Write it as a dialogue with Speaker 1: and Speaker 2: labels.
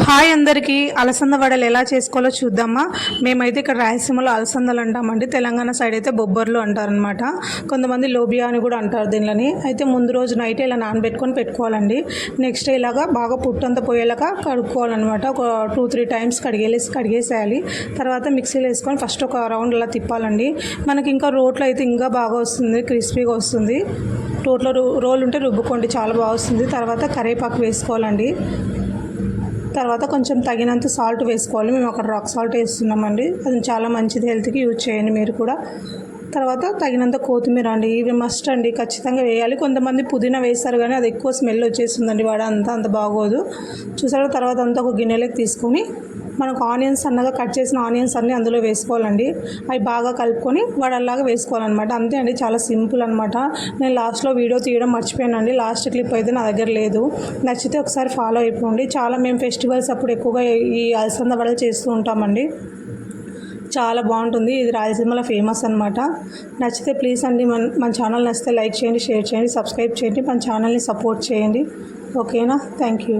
Speaker 1: Hi అందరికీ అలసంద వడలు ఎలా చేసుకోవాలో చూద్దామా? మేమైతే ఇక్కడ రాయలసీమలో అలసందలు అంటామండి. తెలంగాణ సైడ్ అయితే బొబ్బర్లు అంటారనమాట కొంతమంది లోబియా అని కూడా అంటారు దీనిలని. అయితే ముందు రోజు నైట్ ఇలా నానబెట్టుకొని పెట్టుకోవాలండి. నెక్స్ట్ డే ఇలాగా బాగా పుట్టంతా పోయేలాగా కడుక్కోవాలన్నమాట. ఒక టూ త్రీ టైమ్స్ కడిగేసి కడిగేసేయాలి. తర్వాత మిక్సీలో వేసుకొని ఫస్ట్ ఒక రౌండ్ అలా తిప్పాలండి. మనకి ఇంకా రోట్లో అయితే ఇంకా బాగా వస్తుంది క్రిస్పీగా వస్తుంది. రోట్లో రో- రోల్ ఉంటే రుబ్బుకోండి చాలా బాగా వస్తుంది. తర్వాత కరివేపాకు వేసుకోవాలండి. తర్వాత కొంచెం తగినంత సాల్ట్ వేసుకోవాలి. మేము అక్కడ రాక్ సాల్ట్ వేస్తున్నామండి. అది చాలా మంచిది హెల్త్కి యూజ్ చేయండి మీరు కూడా. తర్వాత తగినంత కొత్తిమీర అండి. ఇవి మస్ట్ అండి. ఖచ్చితంగా వేయాలి. కొంతమంది పుదీనా వేస్తారు కానీ అది ఎక్కువ స్మెల్ వచ్చేస్తుందండి. వాడ అంతా అంత బాగోదు. చూసారు? తర్వాత అంతా ఒక గిన్నెలోకి తీసుకొని మనకు ఆనియన్స్ అన్నగా కట్ చేసిన ఆనియన్స్ అన్నీ అందులో వేసుకోవాలండి. అవి బాగా కలుపుకొని వడల్లాగా వేసుకోవాలన్నమాట. అంతే అండి చాలా సింపుల్ అనమాట నేను లాస్ట్లో వీడియో తీయడం మర్చిపోయానండి. లాస్ట్ క్లిప్ అయితే నా దగ్గర లేదు. నచ్చితే ఒకసారి ఫాలో అయిపోండి. చాలా మేము ఫెస్టివల్స్ అప్పుడు ఎక్కువగా ఈ అలసంద వడలు చేస్తూ ఉంటామండి. చాలా బాగుంటుంది. ఇది రాయలసీమలో ఫేమస్ అనమాట నచ్చితే ప్లీజ్ అండి మన మన ఛానల్ నచ్చితే లైక్ చేయండి షేర్ చేయండి సబ్స్క్రైబ్ చేయండి. మన ఛానల్ని సపోర్ట్ చేయండి. ఓకేనా? Thank you.